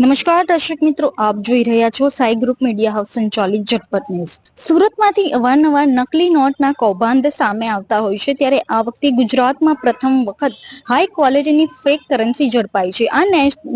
નમસ્કાર, દર્શક મિત્રો, આપ જોઈ રહ્યા છો સાઈ ગ્રુપ મીડિયા હાઉસ સંચાલિત ઝટપટ ન્યૂઝ. સુરતમાંથી અવારનવાર નકલી નોટના કૌભાંડ સામે આવતા હોય છે, ત્યારે આ વખતે ગુજરાતમાં પ્રથમ વખત હાઈ ક્વોલિટીની ફેક કરન્સી ઝડપાઈ છે. આ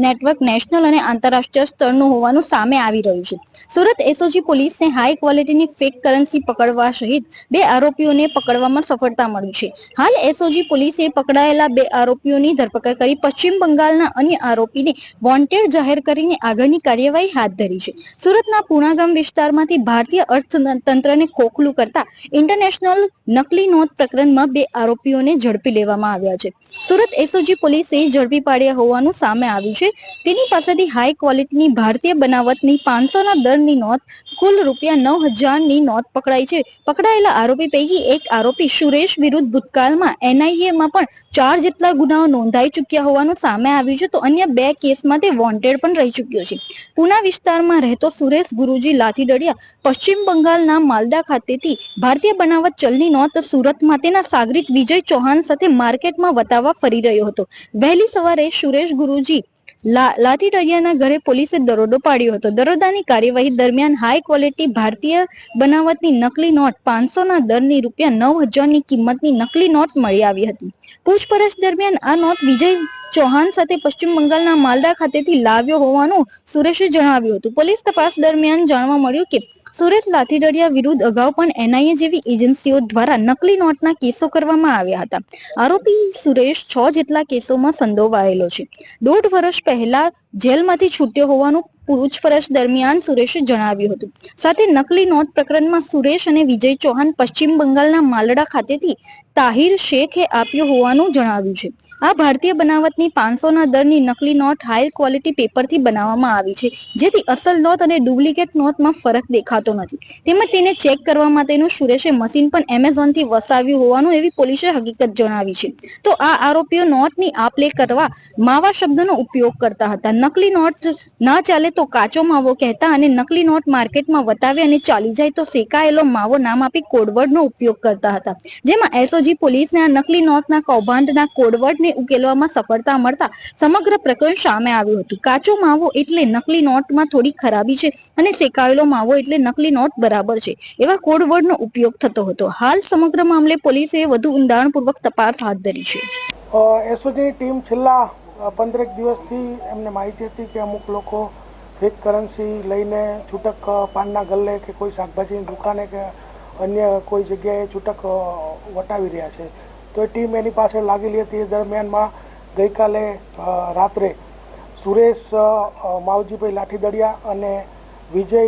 નેટવર્ક નેશનલ અને આંતરરાષ્ટ્રીય સ્તરનું હોવાનું સામે આવી રહ્યું છે. સુરત એસઓજી પોલીસને હાઈ ક્વોલિટીની ફેક કરન્સી પકડવા સહિત બે આરોપીઓને પકડવામાં સફળતા મળી છે. હાલ એસઓજી પોલીસે પકડાયેલા બે આરોપીઓની ધરપકડ કરી પશ્ચિમ બંગાળના અન્ય આરોપીને વોન્ટેડ જાહેર કરીને આગળની કાર્યવાહી હાથ ધરી છે. સુરતના પુણાગામ વિસ્તારમાંથી ભારતીય અર્થતંત્રને ખોખલું કરતા ઇન્ટરનેશનલ નકલી નોટ પ્રકરણમાં બે આરોપીઓને ઝડપી લેવામાં આવ્યા છે. સુરત એસઓજી પોલીસે ઝડપી પાડ્યા હોવાનું સામે આવ્યું છે. તેની પાસેથી હાઈ ક્વોલિટીની ભારતીય બનાવટની પાંચસોના દરની નોટ કુલ રૂપિયા નવ હજારની નોંધ પકડાઈ છે. પકડાયેલા આરોપી પૈકી એક આરોપી સુરેશ વિરુદ્ધ ભૂતકાળમાં એનઆઈએમાં પણ ચાર જેટલા ગુનાઓ નોંધાઈ ચૂક્યા હોવાનું સામે આવ્યું છે. તો અન્ય બે કેસમાં તે વોન્ટેડ પણ રહી ચૂક્યો છે. પુના વિસ્તારમાં રહેતો સુરેશ ગુરુજી લાઠીદડિયા પશ્ચિમ બંગાળના માલદા ખાતેથી ભારતીય બનાવટ ચલની નોંધ સુરતમાં તેના સાગરીત વિજય ચૌહાણ સાથે માર્કેટમાં વતાવવા ફરી રહ્યો હતો. વહેલી સવારે સુરેશ ગુરુજી લા- લાઠીદડિયાના ઘરે પોલીસે દરોડો પાડ્યો હતો. દરોડાની કાર્યવાહી દરમિયાન હાઈ ક્વોલિટી ભારતીય બનાવટની નકલી નોટ પાંચસોના દરની રૂપિયા નવ હજારની કિંમતની નકલી નોટ મળી આવી હતી. પૂછપરછ દરમિયાન આ નોટ વિજય ચૌહાણ સાથે પશ્ચિમ બંગાળના માલદા ખાતેથી લાવ્યો હોવાનું સુરેશે જણાવ્યું હતું. પોલીસ તપાસ દરમિયાન જાણવા મળ્યું કે સુરેશ લાઠીદડિયા વિરુદ્ધ અગાઉ પણ એનઆઈએ જેવી એજન્સીઓ દ્વારા નકલી નોટના કેસો કરવામાં આવ્યા હતા. આરોપી સુરેશ છ જેટલા કેસોમાં સંડોવાયેલો છે. દોઢ વર્ષ પહેલા જેલમાંથી છૂટ્યો હોવાનું પૂછપરછ દરમિયાન સુરેશે જણાવ્યું હતું. સાથે નકલી નોટ પ્રકરણમાં સુરેશ અને વિજય ચૌહાણ પશ્ચિમ બંગાળના માલડા ખાતેથી તાહિર શેખે આપ્યો હોવાનું જણાવ્યું છે. આ ભારતીય બનાવટની પાંચસોના દરની નકલી નોટ હાઈ ક્વોલિટી પેપરથી બનાવવામાં આવી છે, જેથી અસલ નોટ અને ડુપ્લિકેટ નોટમાં ફરક દેખાતો નથી. તેમજ તેને ચેક કરવા માટેનું સુરેશે મશીન પણ એમેઝોનથી વસાવ્યું હોવાનું એવી પોલીસે હકીકત જણાવી છે. તો આ આરોપીઓ નોટની આપ લે કરવા માવા શબ્દનો ઉપયોગ કરતા હતા. નકલી નોટ ના ચાલે તો કાચો માવો કહેતા અને નકલી નોટ માર્કેટમાં વતાવે અને ચાલી જાય તો શેકાયેલો માવો નામ આપી કોડવર્ડનો ઉપયોગ કરતા હતા. જેમાં એસઓજી પોલીસને આ નકલી નોટના કૌભાંડના કોડવર્ડને ઉકેલવામાં સફળતા મળતા સમગ્ર પ્રકરણ સામે આવ્યું હતું. કાચો માવો એટલે નકલી નોટમાં થોડી ખરાબી છે અને શેકાયેલો માવો એટલે નકલી નોટ બરાબર છે. એવા કોડવર્ડનો ઉપયોગ થતો હતો. હાલ સમગ્ર મામલે પોલીસે વધુ ઊંડાણપૂર્વક તપાસ હાથ ધરી છે. એસઓજીની ટીમ છેલ્લા પંદરેક દિવસથી એમને માહિતી હતી કે અમુક લોકો ફેક કરન્સી લઈને છૂટક પાનના ગલ્લે કે કોઈ શાકભાજીની દુકાને કે અન્ય કોઈ જગ્યાએ છૂટક વટાવી રહ્યા છે. તો એ ટીમ એની પાછળ લાગેલી હતી. એ દરમિયાનમાં ગઈકાલે રાત્રે સુરેશ માવજીભાઈ લાઠીદડિયા અને વિજય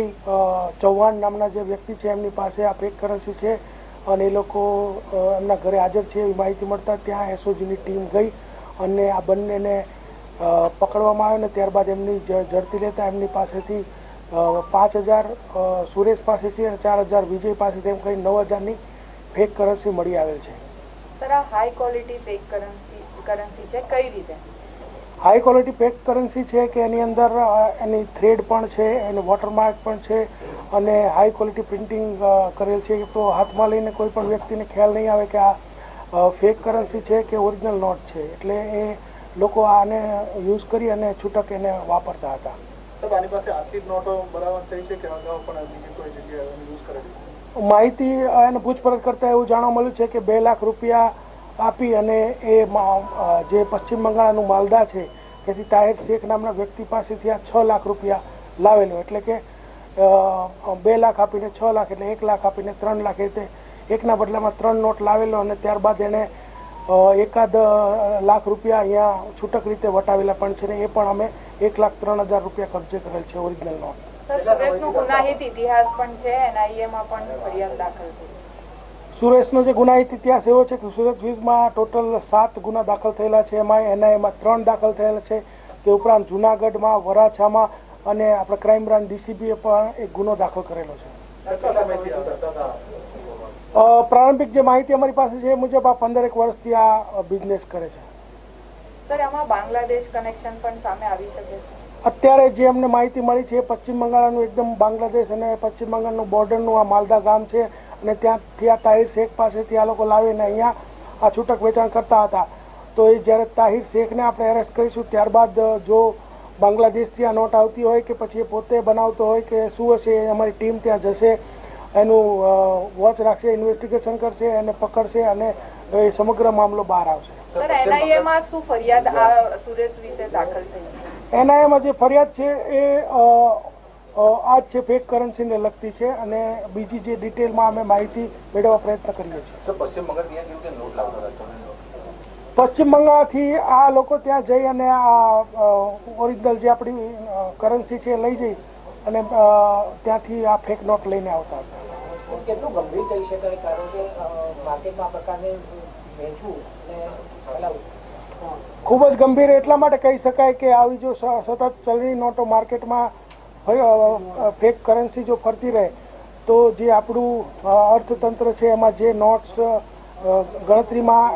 ચૌહાણ નામના જે વ્યક્તિ છે એમની પાસે આ ફેક કરન્સી છે અને એ લોકો એમના ઘરે હાજર છે એવી માહિતી મળતા ત્યાં એસઓજીની ટીમ ગઈ અને આ બંનેને પકડવામાં આવ્યો ને ત્યારબાદ એમની જડતી લેતા એમની પાસેથી પાંચ હજાર સુરેશ પાસેથી અને ચાર હજાર વિજય પાસેથી એમ કરી નવ હજારની ફેક કરન્સી મળી આવેલ છે. High quality fake currency currency છે? કઈ રીતે? હાઈ ક્વોલિટી ફેક કરન્સી છે કે એની અંદર એની થ્રેડ પણ છે એનું વોટરમાર્ક પણ છે અને હાઈ ક્વોલિટી પ્રિન્ટિંગ કરેલ છે. તો હાથમાં લઈને કોઈ પણ વ્યક્તિને ખ્યાલ નહીં આવે કે આ ફેક કરન્સી છે કે ઓરિજિનલ નોટ છે. એટલે એ લોકો આને યુઝ કરી અને છૂટક એને વાપરતા હતા. માહિતી અને પૂછપરછ કરતાં એવું જાણવા મળ્યું છે કે બે લાખ રૂપિયા આપી અને એ જે પશ્ચિમ બંગાળનું માલદા છે તેથી તાહિર શેખ નામના વ્યક્તિ પાસેથી આ છ લાખ રૂપિયા લાવેલો. એટલે કે બે લાખ આપીને છ લાખ એટલે એક લાખ આપીને ત્રણ લાખ. એ રીતે એકના બદલામાં ત્રણ નોટ લાવેલો અને ત્યારબાદ એણે એકાદ લાખ રૂપિયા અહીંયા છૂટક રીતે વટાવેલા પણ છે ને એ પણ અમે એક લાખ ત્રણ હજાર રૂપિયા કબજે કરેલ છે ઓરિજિનલ નો. સુરેશનો ગુનાહિત ઇતિહાસ પણ છે એનઆઈએ માં પણ ફરિયાદ દાખલ થઈ. સુરેશનો જે ગુનાહિત ઇતિહાસ એવો છે કે સુરત વીજમાં ટોટલ સાત ગુના દાખલ થયેલા છે એમાં એનઆઈએમાં ત્રણ દાખલ થયેલા છે. તે ઉપરાંત જુનાગઢમાં વરાછામાં અને આપણે ક્રાઇમ બ્રાન્ચ ડીસીબીએ પણ એક ગુનો દાખલ કરેલો છે કેટલા સમયથી આ કરતા હતા અ, પ્રારંભિક જે માહિતી અમારી પાસે છે એ મુજબ આ પંદરેક વર્ષથી આ બિઝનેસ કરે છે. સર આમાં બાંગ્લાદેશ કનેક્શન પણ સામે આવી શકે છે? અત્યારે જે અમને માહિતી મળી છે પશ્ચિમ બંગાળનું એકદમ બાંગ્લાદેશ અને પશ્ચિમ બંગાળનું બોર્ડરનું આ માલદા ગામ છે અને ત્યાંથી આ તાહિર શેખ પાસેથી આ લોકો લાવીને અહીંયા આ છૂટક વેચાણ કરતા હતા. તો એ જ્યારે તાહિર શેખને આપણે એરેસ્ટ કરીશું ત્યારબાદ જો બાંગ્લાદેશથી આ નોટ આવતી હોય કે પછી એ પોતે બનાવતો હોય કે શું હશે એ અમારી ટીમ ત્યાં જશે. એનું વોચ રાખશે ઇન્વેસ્ટિગેશન કરશે એને પકડશે અને એ સમગ્ર મામલો બહાર આવશે. સર એનઆઈએ માં શું ફરિયાદ આ સુરેશ વિશે દાખલ થઈ? એનઆઈએમાં જે ફરિયાદ છે એ આ જ છે ફેક કરન્સીને લગતી છે અને બીજી જે ડિટેલમાં અમે માહિતી મેળવવા પ્રયત્ન કરીએ છીએ. પશ્ચિમ બંગાળથી આ લોકો ત્યાં જઈ અને આ ઓરિજિનલ જે આપણી કરન્સી છે એ લઈ જઈ અને ત્યાંથી આ ફેક નોટ લઈને આવતા હતા. કેટલું ગંભીર કહી શકાય? કારણ કે માર્કેટમાં પ્રકારને વેચવું અને ખૂબ જ ગંભીર એટલા માટે કહી શકાય કે આવી જો સતત ચલણી નોટો માર્કેટમાં હોય, ફેક કરન્સી જો ફરતી રહે તો જે આપણું અર્થતંત્ર છે એમાં જે નોટ્સ ગણતરીમાં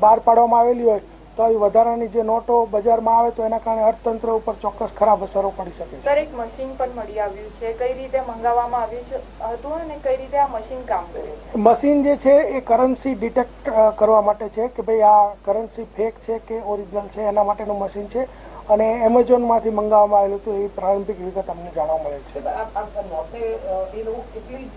બહાર પાડવામાં આવેલી હોય તો આવી વધારાની જે નોટો બજારમાં આવે તો એના કારણે અર્થતંત્ર ઉપર ચોક્કસ ખરાબ અસરો પડી શકે છે. સર એક મશીન પણ મળી આવ્યું છે. કઈ રીતે મંગાવવામાં આવ્યું છે હતું અને કઈ રીતે આ મશીન કામ કરે છે? મશીન જે છે એ કરન્સી ડિટેક્ટ કરવા માટે છે કે ભાઈ આ કરન્સી ફેક છે કે ઓરિજિનલ છે એના માટેનું મશીન છે અને એમેઝોનમાંથી મંગાવવામાં આવેલું હતું એ પ્રારંભિક વિગત અમને જાણવા મળે છે. એ લોકો કેટલી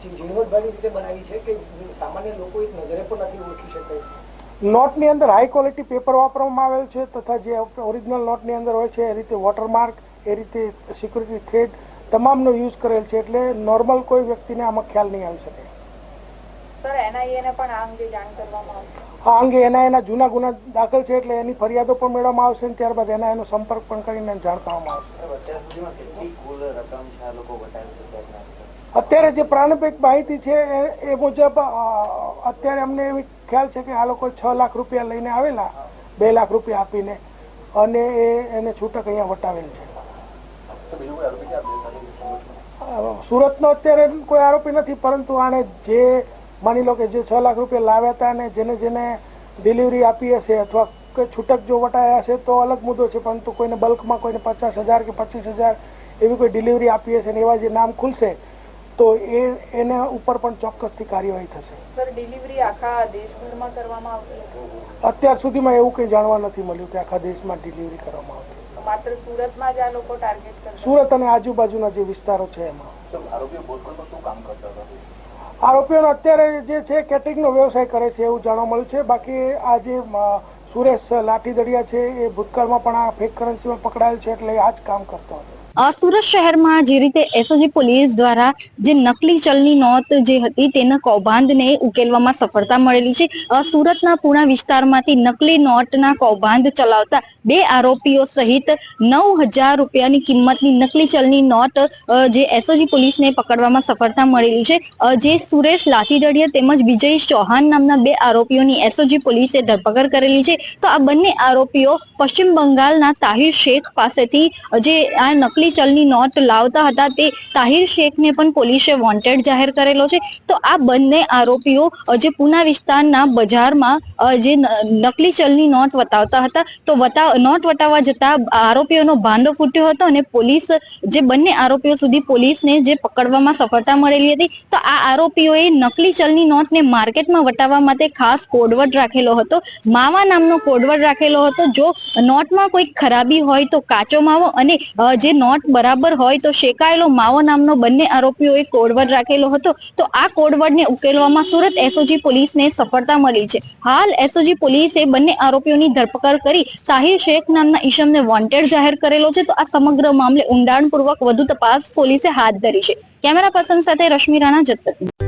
ઝીણવટભરી રીતે બનાવી છે કે સામાન્ય લોકો એક નજરે પણ નથી ઓળખી શકતા નોટની અંદર હાઈ ક્વોલિટી પેપર વાપરવામાં આવેલ છે તથા જે ઓરિજિનલ નોટની અંદર હોય છે એ રીતે વોટરમાર્ક એ રીતે સિક્યુરિટી થ્રેડ તમામનો યુઝ કરેલ છે એટલે નોર્મલ કોઈ વ્યક્તિને આમાં ખ્યાલ નહીં આવી શકે. આ અંગે જાણ કરવામાં આવશે આ અંગે એના એના જૂના ગુના દાખલ છે એટલે એની ફરિયાદો પણ મેળવવામાં આવશે અને ત્યારબાદ એના એનો સંપર્ક પણ કરીને જાણ કરવામાં આવશે અત્યાર સુધીમાં કેટલી કુલ રકમ છે આ લોકો બતાવી છે અત્યારે જે પ્રારંભિક માહિતી છે એ એ મુજબ અત્યારે અમને એવી ખ્યાલ છે કે આ લોકો છ લાખ રૂપિયા લઈને આવેલા, બે લાખ રૂપિયા આપીને, અને એ એને છૂટક અહીંયા વટાવેલ છે. સુરતનો અત્યારે કોઈ આરોપી નથી, પરંતુ આણે જે માની લો કે જે છ લાખ રૂપિયા લાવ્યા હતા અને જેને જેને ડિલિવરી આપી હશે અથવા છૂટક જો વટાયા હશે તો અલગ મુદ્દો છે, પરંતુ કોઈને બલ્કમાં કોઈને પચાસ હજાર કે પચીસ હજાર એવી કોઈ ડિલિવરી આપી હશે ને એવા જે નામ ખુલશે તો એ એના ઉપર પણ ચોક્કસથી કાર્યવાહી થશે. ડિલિવરી આખા દેશભરમાં કરવામાં આવતી અત્યાર સુધીમાં એવું કંઈ જાણવા નથી મળ્યું કે આખા દેશમાં ડિલિવરી કરવામાં આવતી માત્ર સુરતમાં જ આ લોકો ટાર્ગેટ કરતા સુરત અને આજુબાજુના જે વિસ્તારો છે એમાં. આરોપીઓ શું કામ કરતા હતા? આરોપીઓનો અત્યારે જે છે કેટરિંગનો વ્યવસાય કરે છે એવું જાણવા મળ્યું છે. બાકી આ જે સુરેશ લાઠીદડિયા છે એ ભૂતકાળમાં પણ આ ફેક કરન્સીમાં પકડાયેલ છે એટલે એ આ જ કામ કરતો હતો. સુરત શહેરમાં જે રીતે એસઓજી પોલીસ દ્વારા જે નકલી ચલની નોંધ જે હતી તેના કૌભાંડને ઉકેલવામાં સફળતા મળેલી છે. સુરતના પુણા વિસ્તારમાંથી નકલી નોટના કૌભાંડ ચલાવતા બે આરોપીઓ સહિત નવ રૂપિયાની કિંમતની નકલી ચલની નોટ જે એસઓજી પોલીસને પકડવામાં સફળતા મળેલી છે. જે સુરેશ લાઠીદડિયા તેમજ વિજય ચૌહાણ નામના બે આરોપીઓની એસઓજી પોલીસે ધરપકડ કરેલી છે. તો આ બંને આરોપીઓ પશ્ચિમ બંગાળના તાહિર શેખ પાસેથી જે આ નકલી ચલની નોટ લાવતા હતા તે તાહિર શેખને પણ પોલીસે વોન્ટેડ જાહેર કરેલો છે. તો આ બંને આરોપીઓ જે પુના વિસ્તારના બજારમાં જે નકલી ચલની નોટ વટાવતા હતા. તો વટાવ નોટ વટાવવા જતા આરોપીઓનો ભાંડો ફૂટ્યો હતો અને પોલીસ, જે બંને આરોપીઓ સુધી પોલીસને જે પકડવામાં સફળતા મળેલી હતી, તો આ આરોપીઓએ નકલી ચલની નોટને માર્કેટમાં વટાવવા માટે ખાસ કોડવર્ડ રાખેલો હતો. માવા નામનો કોડવર્ડ રાખેલો હતો. જો નોટમાં કોઈ ખરાબી હોય તો કાચો માવો અને જે નોટ બરાબર હોય તો શેકાયેલો માવો નામનો બંને આરોપીઓએ કોડવર્ડ રાખેલો હતો. તો આ કોડવર્ડને ઉકેલવામાં સુરત એસઓજી પોલીસને સફળતા મળી છે. હાલ એસઓજી પોલીસે બંને આરોપીઓની ધરપકડ કરી તાહિર શેખ નામના ઈશમને વોન્ટેડ જાહેર કરેલો છે. તો આ સમગ્ર મામલે ઊંડાણપૂર્વક વધુ તપાસ પોલીસે હાથ ધરી છે. કેમેરા પર્સન સાથે રશ્મિ રાણા જતપતિ